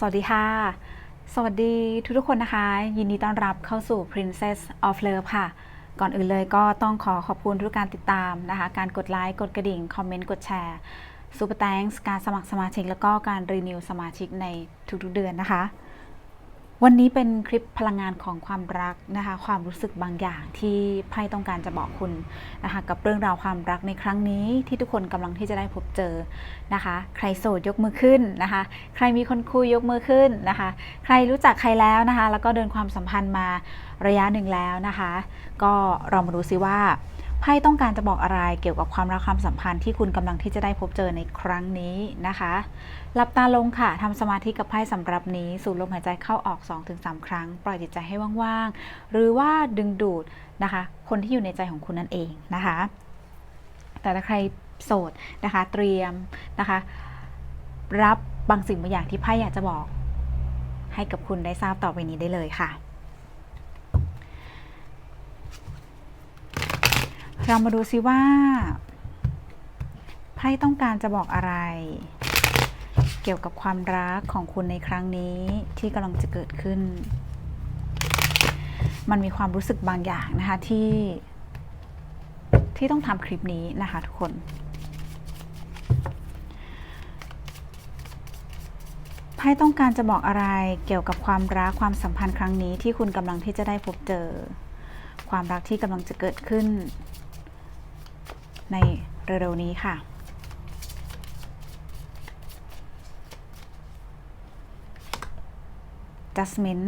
สวัสดีค่ะ สวัสดีทุกทุกคนนะคะ ยินดีต้อนรับเข้าสู่ Princess of Love ค่ะ ก่อนอื่นเลยก็ต้องขอขอบคุณทุกการติดตามนะคะ การกดไลค์ กดกระดิ่ง คอมเมนต์ กดแชร์ Super Thanks การสมัครสมาชิก แล้วก็การรีนิวสมาชิกในทุกๆเดือนนะคะ วันนี้เป็นคลิปพลังงานของความรักนะคะ ความรู้สึกบางอย่างที่ไพ่ต้องการจะบอกคุณนะคะกับเรื่องราวความรักในครั้งนี้ที่ทุกคนกำลังที่จะได้พบเจอนะคะ ใครโสดยกมือขึ้นนะคะ ใครมีคนคุยยกมือขึ้นนะคะ ใครรู้จักใครแล้วนะคะ แล้วก็เดินความสัมพันธ์มาระยะหนึ่งแล้วนะคะ ก็เรามาดูซิว่า พ่ต้องการจะบอกอะไรเกี่ยวกับความรักความสัมพันธ์ที่คุณกำลังที่จะได้พบเจอในครั้งนี้นะคะหลับตาลงค่ะทำสมาธิกับไพ่สำหรับนี้ สูดลมหายใจเข้าออก 2-3 ครั้ง ปล่อยจิตใจให้ว่างๆ หรือว่าดึงดูดนะคะ คนที่อยู่ในใจของคุณนั่นเองนะคะ แต่ถ้าใครโสดนะคะ เตรียมนะคะ รับบางสิ่งบางอย่างที่ไพ่อยากจะบอก ให้กับคุณได้ทราบต่อไปนี้ได้เลยค่ะ เรามาดูซิว่าไพ่ต้องการจะบอกอะไร เกี่ยวกับความรักของคุณในครั้งนี้ที่กำลังจะเกิดขึ้น มันมีความรู้สึกบางอย่างนะคะที่ที่ต้องทำคลิปนี้นะคะทุกคน ไพ่ต้องการจะบอกอะไรเกี่ยวกับความรักความสัมพันธ์ครั้งนี้ที่คุณกำลังที่จะได้พบเจอ ความรักที่กำลังจะเกิดขึ้น ในเร็วๆนี้ค่ะ adjustment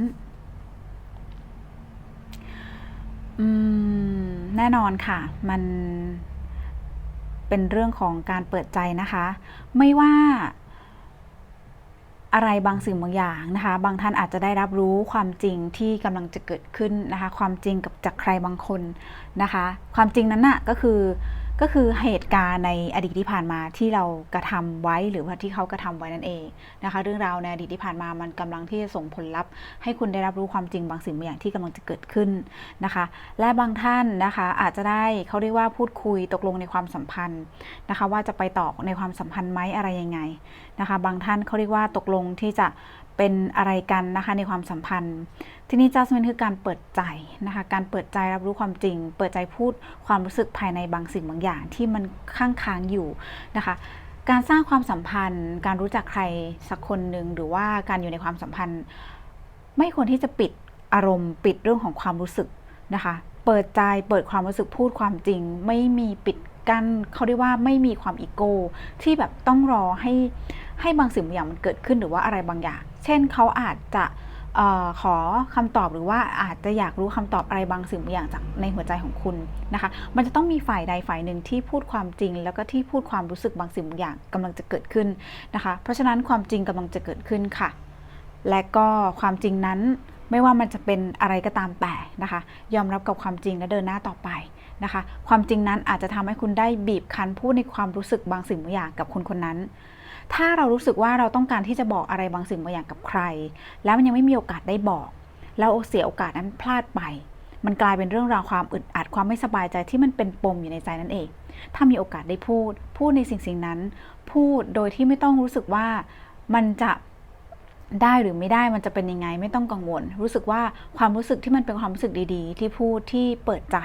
อืมแน่นอนค่ะ มันเป็นเรื่องของการเปิดใจนะคะ ไม่ว่าอะไรบางสิ่งบางอย่างนะคะ บางท่านอาจจะได้รับรู้ความจริงที่กำลังจะเกิดขึ้นนะคะ ความจริงกับจากใครบางคนนะคะ ความจริงนั้นน่ะก็คือ ก็คือเหตุการณ์ในอดีตที่ผ่านมาที่เรากระทำไว้หรือว่าที่เขากระทำไว้นั่นเองนะคะ เรื่องราวในอดีตที่ผ่านมามันกำลังที่จะส่งผลลัพธ์ ให้คุณได้รับรู้ความจริงบางสิ่งบางอย่างที่กำลังจะเกิดขึ้นนะคะ และบางท่านนะคะอาจจะได้เขาเรียกว่าพูดคุยตกลงในความสัมพันธ์นะคะ ว่าจะไปต่อในความสัมพันธ์ไหมอะไรยังไงนะคะ บางท่านเขาเรียกว่าตกลงที่จะ เป็นอะไรกันนะคะในความสัมพันธ์ ที่นี้ judgment คือการเปิดใจนะคะการเปิดใจรับรู้ความจริง เปิดใจพูดความรู้สึกภายในบางสิ่งบางอย่างที่มันข้างค้างอยู่นะคะการสร้างความสัมพันธ์ การรู้จักใครสักคนหนึ่งหรือว่าการอยู่ในความสัมพันธ์ ไม่ควรที่จะปิดอารมณ์ ปิดเรื่องของความรู้สึกนะคะ เปิดใจเปิดความรู้สึกพูดความจริง ไม่มีปิดกั้นเขาเรียกว่าไม่มีความอีโก้ที่แบบต้องรอให้ ให้บางสิ่งบางอย่างมันเกิดขึ้นหรือว่าอะไรบางอย่าง เช่นเขาอาจจะออขอคำตอบหรือว่าอาจจะอยากรู้คำตอบอะไรบางสิ่งบางอย่างจากในหัวใจของคุณนะคะ มันจะต้องมีฝ่ายใดฝ่ายหนึ่งที่พูดความจริง แล้วก็ที่พูดความรู้สึกบางสิ่งบางอย่างกำลังจะเกิดขึ้นนะคะ เพราะฉะนั้นความจริงกำลังจะเกิดขึ้นค่ะ และก็ความจริงนั้นไม่ว่ามันจะเป็นอะไรก็ตามแต่นะคะ ยอมรับกับความจริงและเดินหน้าต่อไปนะคะ ความจริงนั้นอาจจะทำให้คุณได้บีบคั้นพูดในความรู้สึกบางสิ่งบางอย่างกับคนคนนั้น ถ้าเรารู้สึกว่าเราต้องการที่จะบอกอะไรบางสิ่งบางอย่างกับใคร แล้วมันยังไม่มีโอกาสได้บอกแล้วเสียโอกาสนั้นพลาดไป มันกลายเป็นเรื่องราวความอึดอัดความไม่สบายใจที่มันเป็นปมอยู่ในใจนั่นเอง ถ้ามีโอกาสได้พูด พูดในสิ่งสิ่งนั้น พูดโดยที่ไม่ต้องรู้สึกว่ามันจะ ได้หรือไม่ได้มันจะเป็นยังไงไม่ต้องกังวล รู้สึกว่าความรู้สึกที่มันเป็นความรู้สึกดีๆ ที่พูดที่เปิดใจ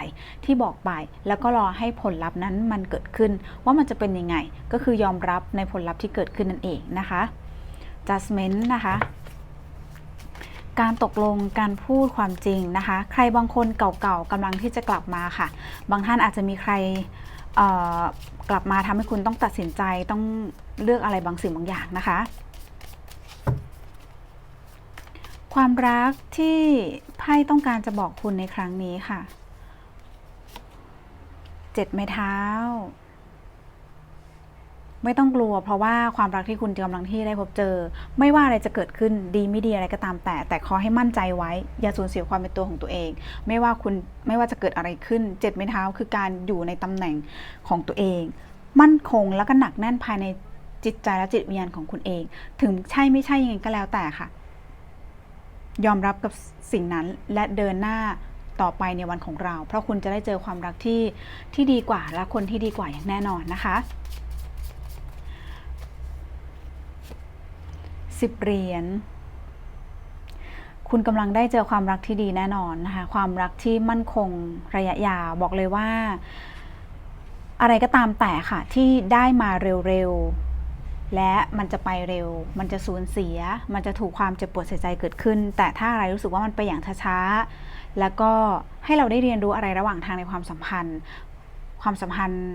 ที่บอกไป แล้วก็รอให้ผลลัพธ์นั้นมันเกิดขึ้น ว่ามันจะเป็นยังไง ก็คือยอมรับในผลลัพธ์ที่เกิดขึ้นนั่นเองนะคะ judgment นะคะการตกลงการพูดความจริงนะคะ ใครบางคนเก่าๆกำลังที่จะกลับมาค่ะ บางท่านอาจจะมีใครกลับมาทำให้คุณต้องตัดสินใจต้องเลือกอะไรบางสิ่งบางอย่างนะคะ ความรักที่ไพ่ต้องการจะบอกคุณในครั้งนี้ค่ะ เจ็ดไม้เท้า ไม่ต้องกลัว เพราะว่าความรักที่คุณกำลังที่ได้พบเจอ ไม่ว่าอะไรจะเกิดขึ้นดีไม่ดีอะไรก็ตามแต่ แต่ขอให้มั่นใจไว้ อย่าสูญเสียความเป็นตัวของตัวเอง ไม่ว่าคุณไม่ว่าจะเกิดอะไรขึ้นเจ็ดไม้เท้าคือการอยู่ในตำแหน่งของตัวเอง มั่นคงแล้วก็หนักแน่นภายในจิตใจและจิตวิญญาณของคุณเอง ถึงใช่ไม่ใช่ยังไงก็แล้วแต่ค่ะ ยอมรับกับสิ่งนั้นและเดินหน้าต่อไปในวันของเรา เพราะคุณจะได้เจอความรักที่ที่ดีกว่าและคนที่ดีกว่าอย่างแน่นอนนะคะสิบเหรียญคุณกำลังได้เจอความรักที่ดีแน่นอนนะคะความรักที่มั่นคงระยะยาวบอกเลยว่า อะไรก็ตามแต่ค่ะที่ได้มาเร็วๆ และมันจะไปเร็ว มันจะสูญเสีย มันจะถูกความเจ็บปวดเสียใจเกิดขึ้น แต่ถ้าอะไรรู้สึกว่ามันไปอย่างช้าๆ แล้วก็ให้เราได้เรียนรู้อะไรระหว่างทางในความสัมพันธ์ ความสัมพันธ์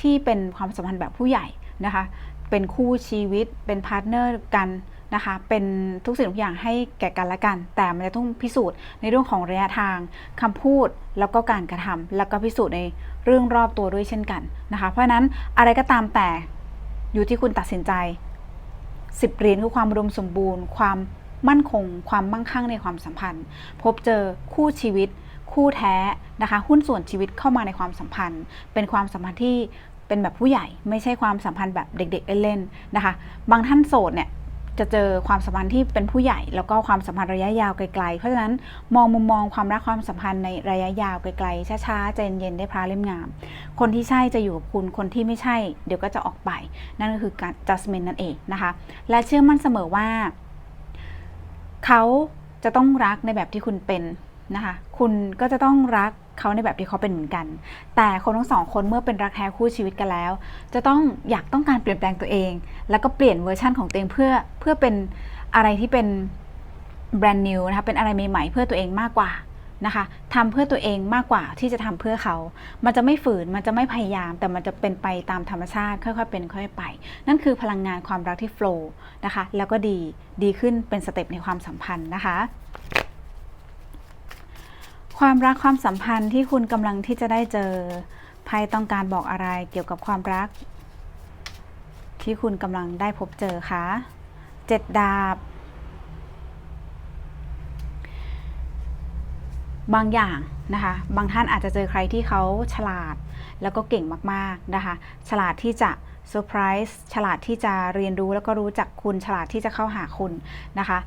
ที่เป็นความสัมพันธ์แบบผู้ใหญ่นะคะ เป็นคู่ชีวิต เป็นพาร์ทเนอร์กันนะคะ เป็นทุกสิ่งทุกอย่างให้แก่กันและกัน แต่มันจะต้องพิสูจน์ในเรื่องของระยะทางคำพูด แล้วก็การกระทำแล้วก็พิสูจน์ในเรื่องรอบตัวด้วยเช่นกันนะคะ เพราะฉะนั้นอะไรก็ตามแต่ อยู่ที่คุณตัดสินใจสิบเหรียญคือความรวมสมบูรณ์ ความมั่นคง ความมั่งคั่งในความสัมพันธ์ พบเจอคู่ชีวิต คู่แท้นะคะ หุ้นส่วนชีวิตเข้ามาในความสัมพันธ์ เป็นความสัมพันธ์ที่เป็นแบบผู้ใหญ่ ไม่ใช่ความสัมพันธ์แบบเด็ก ๆ เล่นๆนะคะ บางท่านโสดเนี่ย จะเจอความสัมพันธ์ที่เป็นผู้ใหญ่ แล้วก็ความสัมพันธ์ระยะยาวไกลๆ เพราะฉะนั้นมองมุมมองความรักความสัมพันธ์ในระยะยาวไกลๆ ช้าๆใจเย็นๆได้พระเล่มงาม คนที่ใช่จะอยู่กับคุณ คนที่ไม่ใช่ เดี๋ยวก็จะออกไป นั่นก็คือการ adjustment นั่นเองนะคะ และเชื่อมั่นเสมอว่า เขาจะต้องรักในแบบที่คุณเป็นนะคะ คุณก็จะต้องรัก เขาในแบบที่เขาเป็นเหมือนกัน แต่คนทั้งสองคนเมื่อเป็นรักแท้คู่ชีวิตกันแล้ว จะต้องอยากต้องการเปลี่ยนแปลงตัวเอง แล้วก็เปลี่ยนเวอร์ชั่นของตัวเองเพื่อเพื่อเป็นอะไรที่เป็นแบรนด์นิวนะคะเป็นอะไรใหม่ๆเพื่อตัวเองมากกว่านะคะทำเพื่อตัวเองมากกว่าที่จะทำเพื่อเขา มันจะไม่ฝืน มันจะไม่พยายาม แต่มันจะเป็นไปตามธรรมชาติ ค่อยๆ เป็นค่อยๆไป นั่นคือพลังงานความรักที่โฟล์นะคะ แล้วก็ดี ดีขึ้นเป็นสเต็ปในความสัมพันธ์นะคะ ความรักความสัมพันธ์ที่คุณกำลังที่จะได้เจอไพ่ต้องการบอกอะไรเกี่ยวกับความรัก ที่คุณกำลังได้พบเจอคะเจ็ดดาบบางอย่างนะคะ บางท่านอาจจะเจอใครที่เขาฉลาดแล้วก็เก่งมากๆนะคะ ฉลาดที่จะเซอร์ไพรส์ฉลาดที่จะเรียนรู้แล้วก็รู้จักคุณฉลาดที่จะเข้าหาคุณนะคะ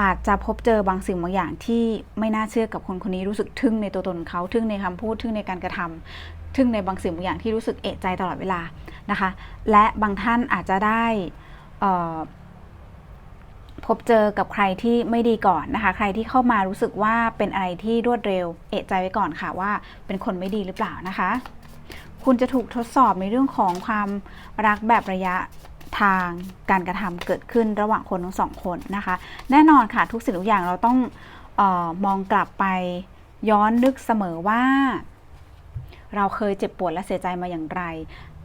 อาจจะพบเจอบางสิ่งบางอย่างที่ไม่น่าเชื่อกับคนคนนี้รู้สึกทึ่งในตัวตนเขาทึ่งในคำพูดทึ่งในการกระทำทึ่งในบางสิ่งบางอย่างที่รู้สึกเอะใจตลอดเวลานะคะ และบางท่านอาจจะได้พบเจอกับใครที่ไม่ดีก่อนนะคะ ใครที่เข้ามารู้สึกว่าเป็นอะไรที่รวดเร็ว เอะใจไว้ก่อนค่ะว่าเป็นคนไม่ดีหรือเปล่านะคะ คุณจะถูกทดสอบในเรื่องของความรักแบบระยะ ทางการกระทำเกิดขึ้นระหว่างคนทั้งสองคนนะคะ แน่นอนค่ะทุกสิ่งทุกอย่างเราต้องออมองกลับไปย้อนนึกเสมอว่า เราเคยเจ็บปวดและเสียใจมาอย่างไร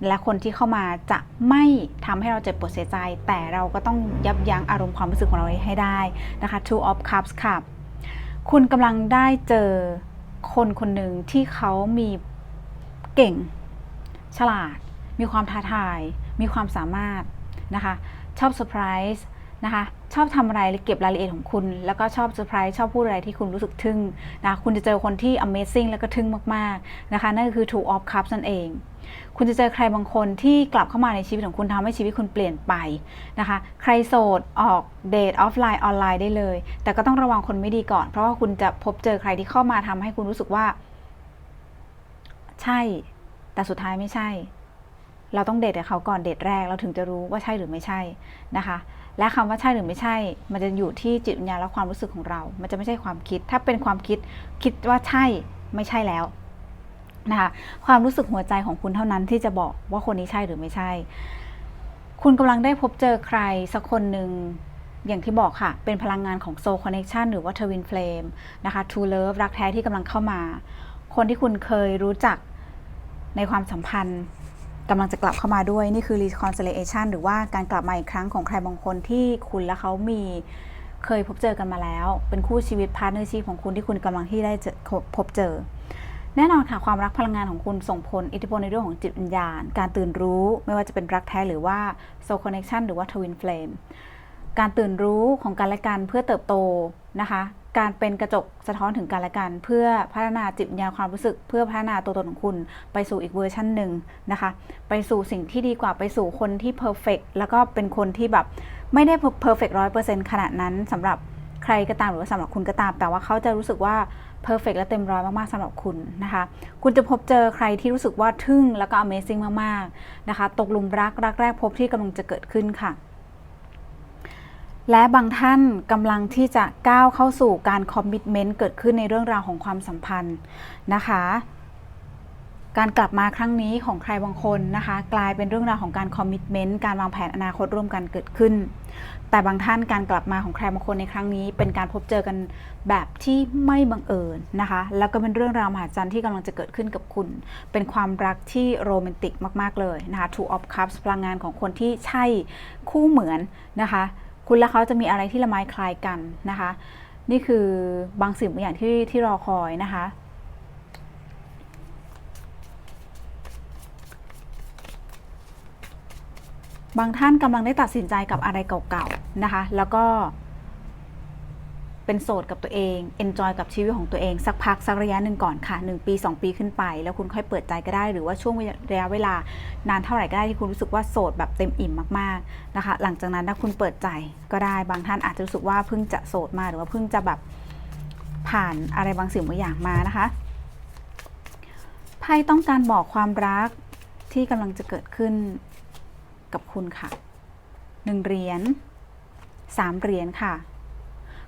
และคนที่เข้ามาจะไม่ทำให้เราเจ็บปวดเสียใจ แต่เราก็ต้องยับยั้งอารมณ์ความรู้สึกของเราให้ได้นะคะ two of cups ค่ะคุณกำลังได้เจอคนคนหนึ่งที่เขามีเก่ง ฉลาด มีความท้าทาย มีความสามารถนะคะชอบเซอร์ไพรส์นะคะชอบทำอะไรเก็บรายละเอียดของคุณ แล้วก็ชอบเซอร์ไพรส์ชอบพูดอะไรที่คุณรู้สึกทึ่งนะคุณจะเจอคนที่ amazing แล้วก็ทึ่งมากๆนะคะนั่นก็คือ two of cups นั่นเอง คุณจะเจอใครบางคนที่กลับเข้ามาในชีวิตของคุณทำให้ชีวิตคุณเปลี่ยนไปนะคะใครโสดออกเดทออฟไลน์ออนไลน์ได้เลย แต่ก็ต้องระวังคนไม่ดีก่อน เพราะว่าคุณจะพบเจอใครที่เข้ามาทำให้คุณรู้สึกว่า ใช่ แต่สุดท้ายไม่ใช่ เราต้องเดทกับเขาก่อนเดทแรกเราถึงจะรู้ว่าใช่หรือไม่ใช่นะคะ และคำว่าใช่หรือไม่ใช่ มันจะอยู่ที่จิตวิญญาณและความรู้สึกของเรา มันจะไม่ใช่ความคิด ถ้าเป็นความคิดคิดว่าใช่ไม่ใช่แล้วนะคะความรู้สึกหัวใจของคุณเท่านั้นที่จะบอกว่าคนนี้ใช่หรือไม่ใช่ คุณกำลังได้พบเจอใครสักคนหนึ่งอย่างที่บอกค่ะ เป็นพลังงานของ Soul Connection หรือว่า Twin Flame นะคะ True Love รักแท้ที่กำลังเข้ามา คนที่คุณเคยรู้จักในความสัมพันธ์ กำลังจะกลับเข้ามาด้วย นี่คือ reconciliation หรือว่าการกลับมาอีกครั้งของใครบางคนที่คุณและเขามีเคยพบเจอกันมาแล้ว เป็นคู่ชีวิตพาร์ทเนอร์ชีพของคุณที่คุณกำลังที่ได้พบเจอ แน่นอนค่ะความรักพลังงานของคุณส่งผลอิทธิพลในเรื่องของจิตวิญญาณ การตื่นรู้ไม่ว่าจะเป็นรักแท้หรือว่า soul connection หรือว่า twin flame การตื่นรู้ของกันและกันเพื่อเติบโตนะคะ การเป็นกระจกสะท้อนถึงกันและกัน เพื่อพัฒนาจิตวิญญาณความรู้สึก เพื่อพัฒนาตัวตนของคุณไปสู่อีกเวอร์ชันหนึ่งนะคะ ไปสู่สิ่งที่ดีกว่าไปสู่คนที่เพอร์เฟกแล้วก็เป็นคนที่แบบไม่ได้เพอร์เฟกตร้อยเปอร์เซ็นต์ขนาดนั้นสำหรับใครก็ตามหรือว่าสำหรับคุณก็ตาม แต่ว่าเขาจะรู้สึกว่าเพอร์เฟกและเต็มร้อยมาก ๆสำหรับคุณนะคะ คุณจะพบเจอใครที่รู้สึกว่าทึ่งแล้วก็ Amazing มาก ๆ นะคะ ตกหลุมรักรักแรกพบที่กำลังจะเกิดขึ้นค่ะ และบางท่านกำลังที่จะก้าวเข้าสู่การคอมมิ t เมนต์เกิดขึ้นในเรื่องราวของความสัมพันธ์นะคะ การกลับมาครั้งนี้ของใครบางคนนะคะ กลายเป็นเรื่องราวของการคอมมิ t เมนต์การวางแผนอนาคตร่วมกันเกิดขึ้น แต่บางท่านการกลับมาของใครบางคนในครั้งนี้ เป็นการพบเจอกันแบบที่ไม่บังเอิญนะคะ แล้วก็เป็นเรื่องราวมหัศจรรย์ที่กำลังจะเกิดขึ้นกับคุณ เป็นความรักที่โรแมนติกมาก ๆเลยนะคะ Two of Cups พลังงานของคนที่ใช่คู่เหมือนนะคะ คุณและเขาจะมีอะไรที่ละไมคล้ายกันนะคะ นี่คือบางสิ่งบางอย่างที่ที่รอคอยนะคะบางท่านกำลังได้ตัดสินใจกับอะไรเก่าๆนะคะ แล้วก็ เป็นโสดกับตัวเองเอนจอยกับชีวิตของตัวเองสักพักสักระยะหนึ่งก่อนค่ะ 1 ปี 2 ปีขึ้นไป แล้วคุณค่อยเปิดใจก็ได้ หรือว่าช่วงระยะเวลานานเท่าไหร่ก็ได้ที่คุณรู้สึกว่าโสดแบบเต็มอิ่มมากๆนะคะ หลังจากนั้นถ้าคุณเปิดใจก็ได้บางท่านอาจจะรู้สึกว่าเพิ่งจะโสดมาหรือว่าเพิ่งจะแบบผ่านอะไรบางสิ่งบางอย่างมานะคะไพ่ต้องการบอกความรักที่กำลังจะเกิดขึ้นกับคุณค่ะหนึ่งเหรียญสามเหรียญค่ะ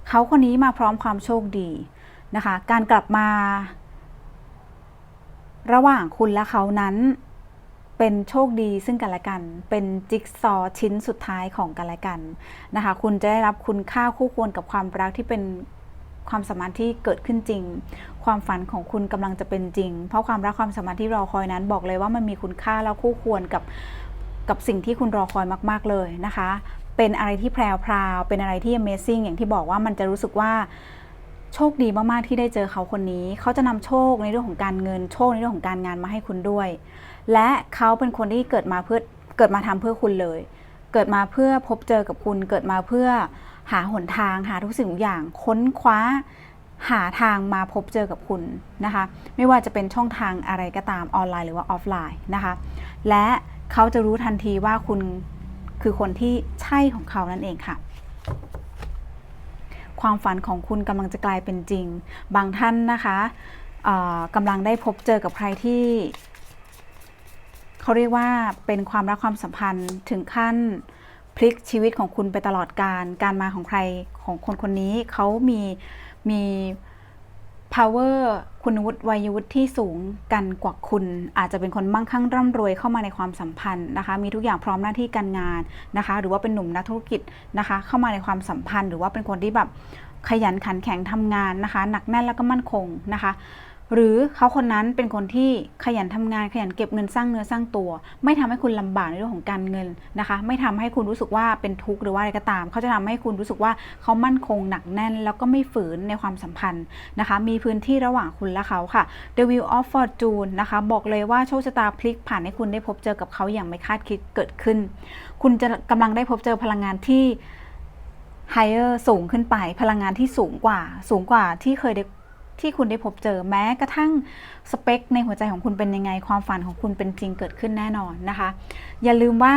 เขาคนนี้มาพร้อมความโชคดีนะคะ การกลับมา ระหว่างคุณและเขานั้น เป็นโชคดีซึ่งกันและกัน เป็นจิ๊กซอชิ้นสุดท้ายของกันและกันนะคะ คุณจะได้รับคุณค่าคู่ควรกับความรักที่เป็นความสมพันที่เกิดขึ้นจริง ความฝันของคุณกำลังจะเป็นจริง เพราะความรักความสมพันที่รอคอยนั้นบอกเลยว่ามันมีคุณค่าแล้วคู่ควรกับกับสิ่งที่คุณรอคอยมาก ๆ เลยนะคะ เป็นอะไรที่แพรวพราวเป็นอะไรที่ Amazing อย่างที่บอกว่ามันจะรู้สึกว่าโชคดีมากๆที่ได้เจอเขาคนนี้ เขาจะนำโชคในเรื่องของการเงิน โชคในเรื่องของการงานมาให้คุณด้วย และเขาเป็นคนที่เกิดมาเพื่อเกิดมาทำเพื่อคุณเลย เกิดมาเพื่อพบเจอกับคุณ เกิดมาเพื่อหาหนทางหาทุกสิ่งทุกอย่างค้นคว้าหาทางมาพบเจอกับคุณนะคะ ไม่ว่าจะเป็นช่องทางอะไรก็ตามออนไลน์หรือว่าออฟไลน์นะคะ และเขาจะรู้ทันทีว่าคุณ คือคนที่ใช่ของเขานั่นเองค่ะ ความฝันของคุณกำลังจะกลายเป็นจริง บางท่านนะคะกำลังได้พบเจอกับใครที่เขาเรียกว่าเป็นความรักความสัมพันธ์ถึงขั้นพลิกชีวิตของคุณไปตลอดการ การมาของใครของคนคนนี้เขามีมี power คุณวุฒิวัยวุฒิที่สูงกันกว่าคุณ อาจจะเป็นคนมั่งคั่งร่ำรวยเข้ามาในความสัมพันธ์นะคะ มีทุกอย่างพร้อมหน้าที่การงานนะคะ หรือว่าเป็นหนุ่มนักธุรกิจนะคะ เข้ามาในความสัมพันธ์ หรือว่าเป็นคนที่แบบขยันขันแข็งทำงานนะคะ หนักแน่นแล้วก็มั่นคงนะคะ หรือเขาคนนั้นเป็นคนที่ขยันทำงานขยันเก็บเงินสร้างเนื้อสร้างตัว ไม่ทำให้คุณลำบากในเรื่องของการเงินนะคะ ไม่ทำให้คุณรู้สึกว่าเป็นทุกข์หรือว่าอะไรก็ตาม เขาจะทำให้คุณรู้สึกว่าเขามั่นคงหนักแน่น แล้วก็ไม่ฝืนในความสัมพันธ์นะคะ มีพื้นที่ระหว่างคุณและเขาค่ะ The Wheel of Fortune นะคะบอกเลยว่าโชคชะตาพลิกผ่านให้คุณได้พบเจอกับเขาอย่างไม่คาดคิดเกิดขึ้น คุณจะกำลังได้พบเจอพลังงานที่ higher สูงขึ้นไปพลังงานที่สูงกว่า สูงกว่าที่เคยได้ ที่คุณได้พบเจอแม้กระทั่งสเปคในหัวใจของคุณเป็นยังไง ความฝันของคุณเป็นจริงเกิดขึ้นแน่นอนนะคะ อย่าลืมว่า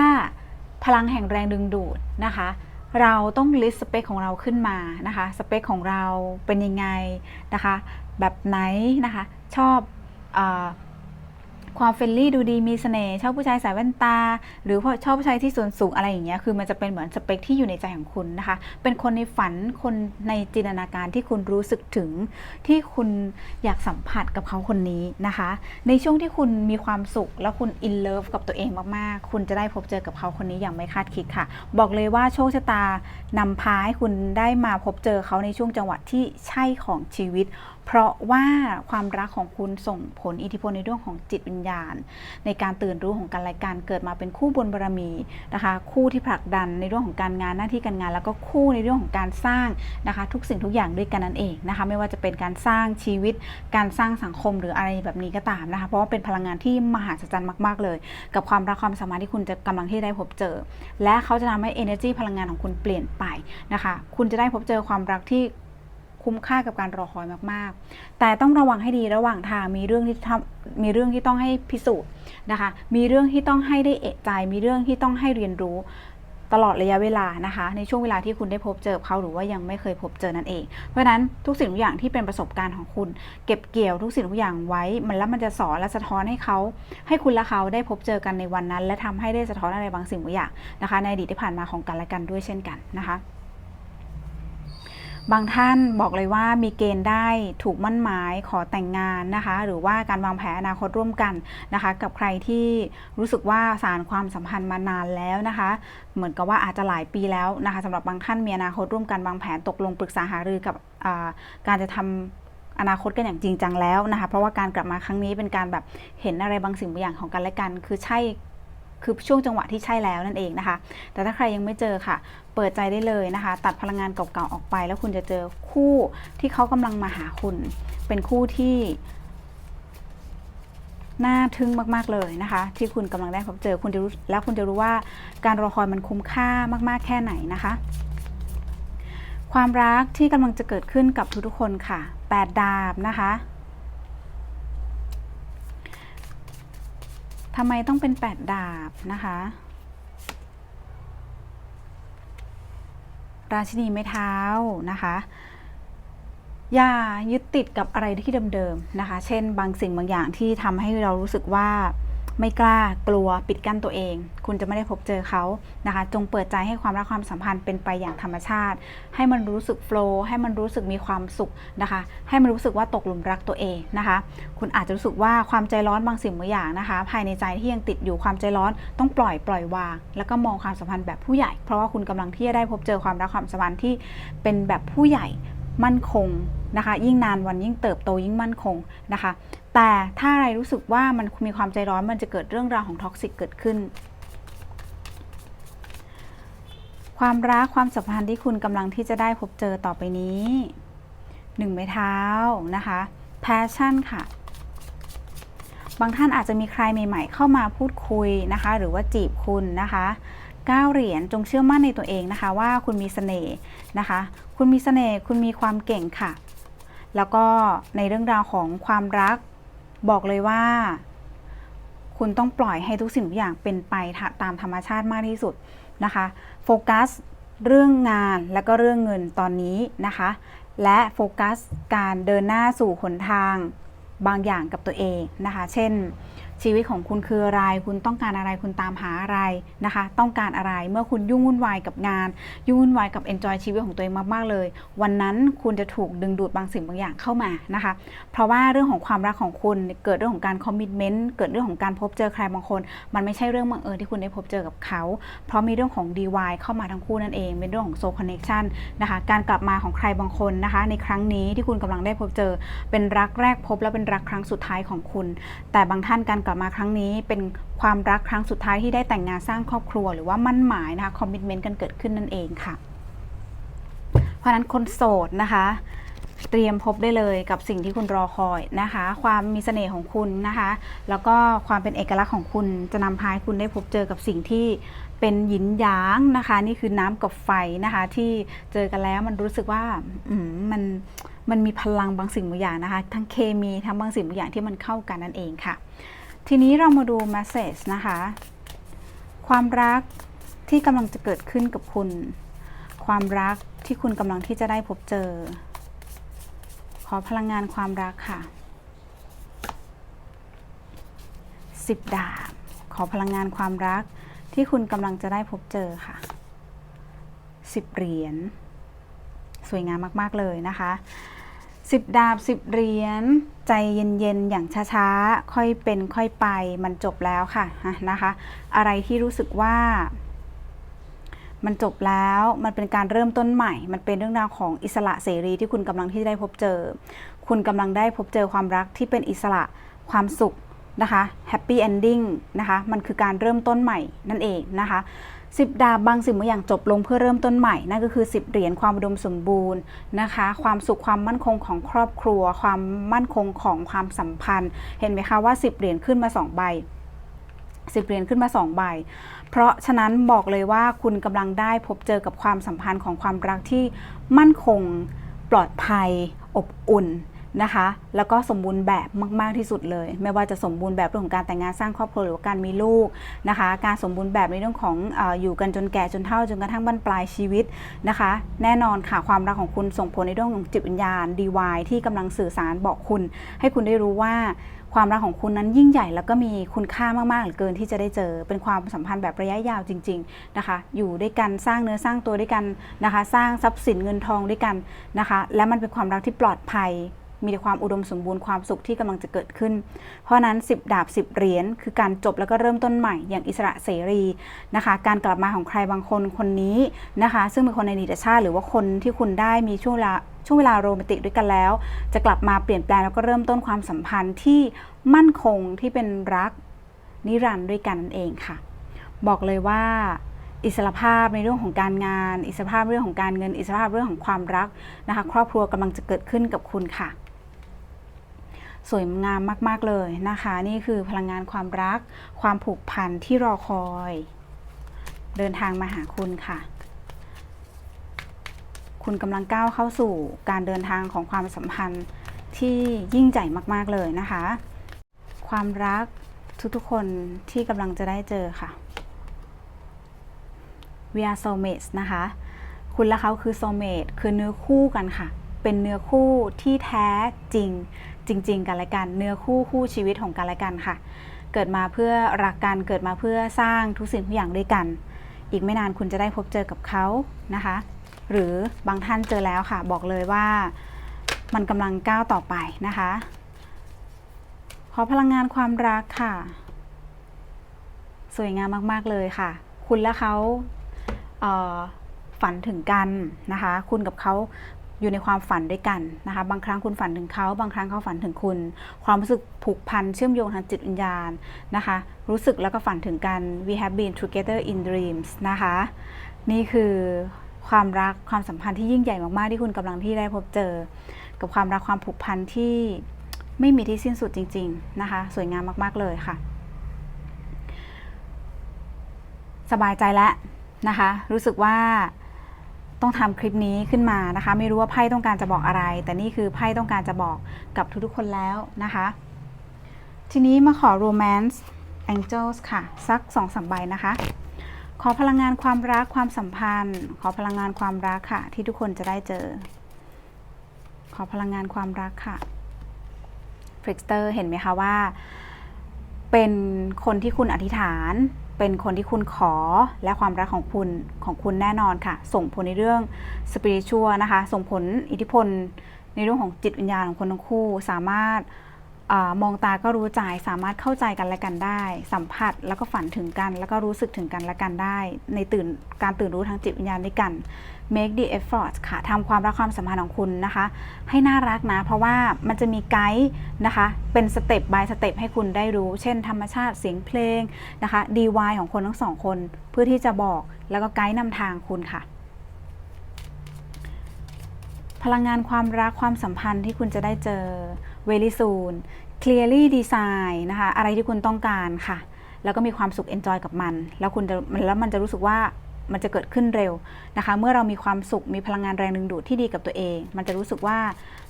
พลังแห่งแรงดึงดูดนะคะ เราต้องลิสต์สเปคของเราขึ้นมานะคะสเปคของเราเป็นยังไงนะคะ แบบไหนนะคะ ชอบอ ความเฟรนลี่ดูดีมีเสน่ห์ชอบผู้ชายสายแว่นตา หรือชอบผู้ชายที่ส่วนสูงอะไรอย่างเงี้ยคือมันจะเป็นเหมือนสเปคที่อยู่ในใจของคุณนะคะ เป็นคนในฝันคนในจินตนาการที่คุณรู้สึกถึง ที่คุณอยากสัมผัสกับเขาคนนี้นะคะ ในช่วงที่คุณมีความสุข แล้วคุณอินเลิฟกับตัวเองมากๆ คุณจะได้พบเจอกับเขาคนนี้อย่างไม่คาดคิดค่ะ บอกเลยว่าโชคชะตานำพาให้คุณได้มาพบเจอเขาในช่วงจังหวะที่ใช่ของชีวิต เพราะว่าความรักของคุณส่งผลอิทธิพลในเรื่องของจิตวิญญาณ ในการตื่นรู้ของกันและกันเกิดมาเป็นคู่บุญบารมีนะคะ คู่ที่ผลักดันในเรื่องของการงานหน้าที่การงาน แล้วก็คู่ในเรื่องของการสร้างนะคะ ทุกสิ่งทุกอย่างด้วยกันนั่นเองนะคะ ไม่ว่าจะเป็นการสร้างชีวิต การสร้างสังคมหรืออะไรแบบนี้ก็ตามนะคะ เพราะว่าเป็นพลังงานที่มหัศจรรย์มากๆเลย กับความรักความสามารถที่คุณจะกำลังที่ได้พบเจอ และเขาจะทำให้ energy พลังงานของคุณเปลี่ยนไปนะคะ คุณจะได้พบเจอความรักที่ คุ้มค่ากับการรอคอยมากๆ แต่ต้องระวังให้ดีระหว่างทางมีเรื่องที่ทำมีเรื่องที่ต้องให้พิสูจน์นะคะ มีเรื่องที่ต้องให้ได้เอะใจ มีเรื่องที่ต้องให้เรียนรู้ตลอดระยะเวลานะคะ ในช่วงเวลาที่คุณได้พบเจอเขาหรือว่ายังไม่เคยพบเจอนั่นเอง เพราะนั้นทุกสิ่งทุกอย่างที่เป็นประสบการณ์ของคุณ เก็บเกี่ยวทุกสิ่งทุกอย่างไว้มันแล้วมันจะสอนและสะท้อนให้เขา ให้คุณและเขาได้พบเจอกันในวันนั้น และทำให้ได้สะท้อนอะไรบางสิ่งบางอย่างนะคะ ในอดีตที่ผ่านมาของกันและกันด้วยเช่นกันนะคะ บางท่านบอกเลยว่ามีเกณฑ์ได้ถูกมั่นหมายขอแต่งงานนะคะ หรือว่าการวางแผนอนาคตร่วมกันนะคะ กับใครที่รู้สึกว่าสารความสัมพันธ์มานานแล้วนะคะ เหมือนกับว่าอาจจะหลายปีแล้วนะคะสำหรับบางท่านมีอนาคตร่วมกันวางแผนตกลงปรึกษาหารือกับการจะทำอนาคตกันอย่างจริงจังแล้วนะคะ เพราะว่าการกลับมาครั้งนี้เป็นการแบบเห็นอะไรบางสิ่งบางอย่างของกันและกัน คือใช่ คือช่วงจังหวะที่ใช่แล้วนั่นเองนะคะ แต่ถ้าใครยังไม่เจอค่ะ เปิดใจได้เลยนะคะ ตัดพลังงานเก่าๆออกไป แล้วคุณจะเจอคู่ที่เขากำลังมาหาคุณ เป็นคู่ที่น่าทึ่งมากๆเลยนะคะ ที่คุณกำลังได้พบเจอคุณจะรู้แล้วคุณจะรู้ว่าการรอคอยมันคุ้มค่ามาก ๆ แค่ไหนนะคะ ความรักที่กำลังจะเกิดขึ้นกับทุกๆคนค่ะแปดดาบนะคะ ทำไมต้องเป็นแปดดาบนะคะ ราชินีไม้เท้านะคะ อย่ายึดติดกับอะไรที่เดิมๆนะคะ เช่นบางสิ่งบางอย่างที่ทำให้เรารู้สึกว่า ไม่กล้ากลัวปิดกั้นตัวเอง คุณจะไม่ได้พบเจอเขานะคะ จงเปิดใจให้ความรักความสัมพันธ์เป็นไปอย่างธรรมชาติ ให้มันรู้สึกโฟล์ให้มันรู้สึกมีความสุขนะคะ ให้มันรู้สึกว่าตกหลุมรักตัวเองนะคะ คุณอาจจะรู้สึกว่าความใจร้อนบางสิ่งบางอย่างนะคะ ภายในใจที่ยังติดอยู่ความใจร้อนต้องปล่อยปล่อยวาง แล้วก็มองความสัมพันธ์แบบผู้ใหญ่ เพราะว่าคุณกำลังที่จะได้พบเจอความรักความสัมพันธ์ที่เป็นแบบผู้ใหญ่มั่นคงนะคะ ยิ่งนานวันยิ่งเติบโตยิ่งมั่นคงนะคะ แต่ถ้าอะไรรู้สึกว่ามันมีความใจร้อนมันจะเกิดเรื่องราวของท็อกซิกเกิดขึ้น ความรักความสัมพันธ์ที่คุณกำลังที่จะได้พบเจอต่อไปนี้หนึ่งไม้เท้านะคะ passion ค่ะ บางท่านอาจจะมีใครใหม่ ๆ เข้ามาพูดคุยนะคะ หรือว่าจีบคุณนะคะก้าวเหรียญจงเชื่อมั่นในตัวเองนะคะ ว่าคุณมีเสน่ห์นะคะ คุณมีเสน่ห์คุณมีความเก่งค่ะ แล้วก็ในเรื่องราวของความรัก บอกเลยว่า คุณต้องปล่อยให้ทุกสิ่งทุกอย่างเป็นไปตามธรรมชาติมากที่สุดนะคะ โฟกัสเรื่องงานและก็เรื่องเงินตอนนี้นะคะ และโฟกัสการเดินหน้าสู่หนทางบางอย่างกับตัวเองนะคะ เช่น ชีวิตของคุณคืออะไร คุณต้องการอะไรคุณตามหาอะไรนะคะ ต้องการอะไรเมื่อคุณยุ่งวุ่นวายกับงาน ยุ่งวุ่นวายกับ enjoy ชีวิตของตัวเองมากๆเลย วันนั้นคุณจะถูกดึงดูดบางสิ่งบางอย่างเข้ามานะคะ เพราะว่าเรื่องของความรักของคุณเกิดเรื่องของการคอมมิชเมนต์เกิดเรื่องของการพบเจอใครบางคน มันไม่ใช่เรื่องบังเอิญที่คุณได้พบเจอกับเขา เพราะมีเรื่องของ DY เข้ามาทั้งคู่นั่นเอง เป็นเรื่องของ soul connection นะคะการกลับมาของใครบางคนนะคะ ในครั้งนี้ที่คุณกำลังได้พบเจอ เป็นรักแรกพบและเป็นรักครั้งสุดท้ายของคุณ แต่บางท่านการกลับมาครั้งนี้เป็นความรักครั้งสุดท้ายที่ได้แต่งงานสร้างครอบครัวหรือว่ามั่นหมายนะคะคอมมิชเมนต์กันเกิดขึ้นนั่นเองค่ะ เพราะนั้นคนโสดนะคะเตรียมพบได้เลยกับสิ่งที่คุณรอคอยนะคะ ความมีเสน่ห์ของคุณนะคะ แล้วก็ความเป็นเอกลักษณ์ของคุณจะนำพาให้คุณได้พบเจอกับสิ่งที่เป็นหยินหยางนะคะ นี่คือน้ำกับไฟนะคะ ที่เจอกันแล้วมันรู้สึกว่ามมันมันมีพลังบางสิ่งบางอย่างนะคะ ทั้งเคมีทั้งบางสิ่งบางอย่างที่มันเข้ากันนั่นเองค่ะ ทีนี้เรามาดู message นะคะ ความรักที่กำลังจะเกิดขึ้นกับคุณ ความรักที่คุณกำลังที่จะได้พบเจอ ขอพลังงานความรักค่ะสิบดาบ ขอพลังงานความรักที่คุณกำลังจะได้พบเจอค่ะสิบเหรียญ สวยงามมาก ๆ เลยนะคะ สิบดาบสิบเหรียญใจเย็นๆ อย่างช้าๆ ค่อยเป็นค่อยไปมันจบแล้วค่ะนะคะ อะไรที่รู้สึกว่า มันจบแล้วมันเป็นการเริ่มต้นใหม่ มันเป็นเรื่องราวของอิสระเสรีที่คุณกำลังที่ได้พบเจอ คุณกำลังได้พบเจอความรักที่เป็นอิสระความสุขนะคะแฮปปี้เอนดิ้งนะคะ มันคือการเริ่มต้นใหม่นั่นเองนะคะ สิบดาบบางสิ่งบางอย่างจบลงเพื่อเริ่มต้นใหม่ นั่นก็คือสิบเหรียญความอุดมสมบูรณ์นะคะ ความสุขความมั่นคงของครอบครัว ความมั่นคงของความสัมพันธ์ เห็นไหมคะว่าสิบเหรียญขึ้นมาสองใบสิบเหรียญขึ้นมาสองใบ เพราะฉะนั้นบอกเลยว่าคุณกำลังได้พบเจอกับความสัมพันธ์ของความรักที่มั่นคง ปลอดภัย อบอุ่น นะคะ แล้วก็สมบูรณ์แบบมาก ๆ ที่สุดเลย ไม่ว่าจะสมบูรณ์แบบเรื่องของการแต่งงานสร้างครอบครัวหรือการมีลูกนะคะ การสมบูรณ์แบบในเรื่องของออยู่กันจนแก่จนเฒ่าจนกระทั่งบรรปลายชีวิตนะคะ แน่นอนค่ะความรักของคุณส่งผลในเรื่องของจิตวิญญาณ DY ที่กำลังสื่อสารบอกคุณ ให้คุณได้รู้ว่าความรักของคุณนั้นยิ่งใหญ่แล้วก็มีคุณค่ามากๆเหลือเกินที่จะได้เจอเป็นความสัมพันธ์แบบระยะยาวจริง ๆนะคะ อยู่ด้วยกันสร้างเนื้อสร้างตัวด้วยกันนะคะ สร้างทรัพย์สินเงินทองด้วยกันนะคะ และมันเป็นความรักที่ปลอดภัย มีแต่ความอุดมสมบูรณ์ความสุขที่กำลังจะเกิดขึ้น เพราะนั้น 10 ดาบ 10 เหรียญคือการจบแล้วก็เริ่มต้นใหม่อย่างอิสระเสรีนะคะ การกลับมาของใครบางคนคนนี้นะคะ ซึ่งเป็นคนในอดีตชาติ หรือว่าคนที่คุณได้มีช่วงเวลาช่วงเวลาโรแมนติกด้วยกันแล้ว จะกลับมาเปลี่ยนแปลงแล้วก็เริ่มต้นความสัมพันธ์ที่มั่นคงที่เป็นรักนิรันดร์ด้วยกันนั่นเองค่ะ บอกเลยว่าอิสรภาพในเรื่องของการงาน อิสรภาพเรื่องของการเงิน อิสรภาพเรื่องของความรักนะคะ ครอบครัวกำลังจะเกิดขึ้นกับคุณค่ะ สวยงามมาก ๆ เลยนะคะ นี่คือพลังงานความรัก ความผูกพันที่รอคอย เดินทางมาหาคุณค่ะ คุณกำลังก้าวเข้าสู่การเดินทางของความสัมพันธ์ที่ยิ่งใหญ่มาก ๆ เลยนะคะ ความรักทุกๆ คนที่กำลังจะได้เจอค่ะ We are soulmates นะคะ คุณและเขาคือ soulmate คือเนื้อคู่กันค่ะ เป็นเนื้อคู่ที่แท้จริง จริง ๆ กันและกัน เนื้อคู่คู่ชีวิตของกันและกันค่ะ เกิดมาเพื่อรักกันเกิดมาเพื่อสร้างทุกสิ่งทุกอย่างด้วยกัน อีกไม่นานคุณจะได้พบเจอกับเขานะคะ หรือบางท่านเจอแล้วค่ะ บอกเลยว่ามันกำลังก้าวต่อไปนะคะขอพลังงานความรักค่ะ สวยงามมาก ๆ เลยค่ะ คุณและเขาเฝันถึงกันนะคะ คุณกับเขา อยู่ในความฝันด้วยกันนะคะ บางครั้งคุณฝันถึงเขา บางครั้งเขาฝันถึงคุณ ความรู้สึกผูกพันเชื่อมโยงทางจิตวิญญาณนะคะ รู้สึกแล้วก็ฝันถึงกัน we have been together in dreams นะคะ นี่คือความรักความสัมพันธ์ที่ยิ่งใหญ่มากๆที่คุณกำลังที่ได้พบเจอ กับความรักความผูกพันที่ไม่มีที่สิ้นสุดจริง ๆนะคะ สวยงามมากๆเลยค่ะ สบายใจแล้วนะคะ รู้สึกว่า ต้องทำคลิปนี้ขึ้นมานะคะ ไม่รู้ว่าไพ่ต้องการจะบอกอะไร แต่นี่คือไพ่ต้องการจะบอกกับทุกๆคนแล้วนะคะ ทีนี้มาขอ romance angels ค่ะ สักสองสามใบนะคะ ขอพลังงานความรักความสัมพันธ์ ขอพลังงานความรักค่ะ ที่ทุกคนจะได้เจอ ขอพลังงานความรักค่ะฟริกเตอร์เห็นไหมคะว่า เป็นคนที่คุณอธิษฐาน เป็นคนที่คุณขอและความรักของคุณของคุณแน่นอนค่ะ ส่งผลในเรื่องสปิริตชัวนะคะ ส่งผลอิทธิพลในเรื่องของจิตวิญญาณของคนทั้งคู่ สามารถอมองตาก็รู้ใจ สามารถเข้าใจกันและกันได้ สัมผัสแล้วก็ฝันถึงกัน แล้วก็รู้สึกถึงกันและกันได้ ในตื่นการตื่นรู้ทางจิตวิญญาณด้วยกัน make the effort ค่ะทำความรักความสัมพันธ์ของคุณนะคะ ให้น่ารักนะ เพราะว่ามันจะมีไกด์นะคะ เป็นสเต็ป by สเต็ปให้คุณได้รู้ เช่นธรรมชาติเสียงเพลงนะคะ DY ของคนทั้งสองคน เพื่อที่จะบอกแล้วก็ไกด์นำทางคุณค่ะ พลังงานความรักความสัมพันธ์ที่คุณจะได้เจอ very soon clearly design นะคะ อะไรที่คุณต้องการค่ะ แล้วก็มีความสุข enjoy กับมัน แล้วคุณจะแล้วมันจะรู้สึกว่า มันจะเกิดขึ้นเร็วนะคะ เมื่อเรามีความสุขมีพลังงานแรงดึงดูดที่ดีกับตัวเอง มันจะรู้สึกว่า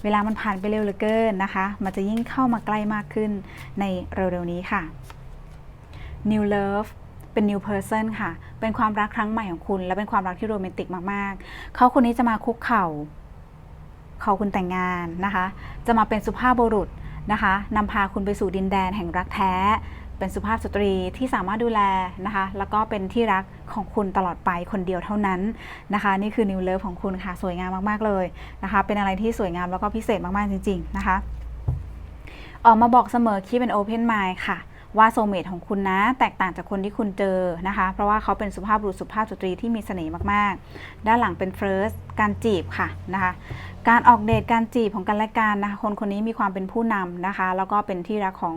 เวลามันผ่านไปเร็วเหลือเกินนะคะ มันจะยิ่งเข้ามาใกล้มากขึ้นในเร็วๆนี้ค่ะ new love เป็น new person ค่ะ เป็นความรักครั้งใหม่ของคุณ และเป็นความรักที่โรแมนติกมากๆ เขาคนนี้จะมาคุกเข่า เขาคุณแต่งงานนะคะ จะมาเป็นสุภาพบุรุษนะคะนำพาคุณไปสู่ดินแดนแห่งรักแท้ เป็นสุภาพสตรีที่สามารถดูแลนะคะ แล้วก็เป็นที่รักของคุณตลอดไปคนเดียวเท่านั้นนะคะ นี่คือ New Love ของคุณค่ะ สวยงามมาก ๆ เลยนะคะ เป็นอะไรที่สวยงามแล้วก็พิเศษมาก ๆ จริง ๆ นะคะ ออกมาบอกเสมอคิดเป็น Open Mind ค่ะว่าโซเมตของคุณนะ แตกต่างจากคนที่คุณเจอนะคะ เพราะว่าเขาเป็นสุภาพบุรุษสุภาพสตรีที่มีเสน่ห์มาก ๆ ด้านหลังเป็น First การจีบค่ะนะคะการออกเดทการจีบของกันและกันนะคะคนคนนี้มีความเป็นผู้นำนะคะ แล้วก็เป็นที่รักของ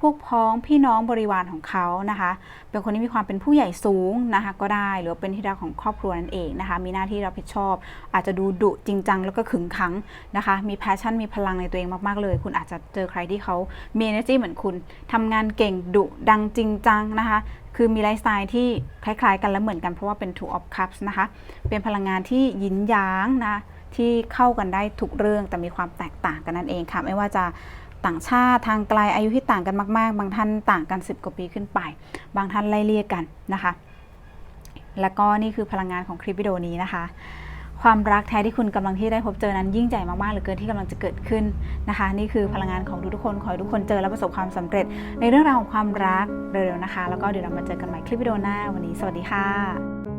พวกพ้องพี่น้องบริวารของเขานะคะ เป็นคนที่มีความเป็นผู้ใหญ่สูงนะคะก็ได้หรือว่าเป็นที่รักของครอบครัวนั่นเองนะคะ มีหน้าที่รับผิดชอบ อาจจะดูดุจริงจังแล้วก็ขึงขังนะคะ มีแพชชั่นมีพลังในตัวเองมากๆเลย คุณอาจจะเจอใครที่เขามี energy เหมือนคุณทำงานเก่งดุดังจริงจังนะคะ คือมีไลฟ์สไตล์ที่คล้ายๆ กันและเหมือนกันเพราะว่าเป็น two of cups นะคะ เป็นพลังงานที่ยินยางนะที่เข้ากันได้ทุกเรื่องแต่มีความแตกต่างกันนั่นเองค่ะ ไม่ว่าจะต่างชาติทางไกลอายุที่ต่างกันมากๆ บางท่านต่างกัน 10 กว่าปีขึ้นไป บางท่านไล่เลี่ยกันนะคะ แล้วก็นี่คือพลังงานของคลิปวิดีโอนี้นะคะ ความรักแท้ที่คุณกำลังที่ได้พบเจอนั้นยิ่งใหญ่มากๆเหลือเกินที่กำลังจะเกิดขึ้นนะคะ นี่คือพลังงานของทุกๆคนขอให้ทุกคนเจอและประสบความสำเร็จ ในเรื่องราวของความรักเร็วๆนะคะ แล้วก็เดี๋ยวเรามาเจอกันใหม่คลิปวิดีโอหน้าวันนี้สวัสดีค่ะ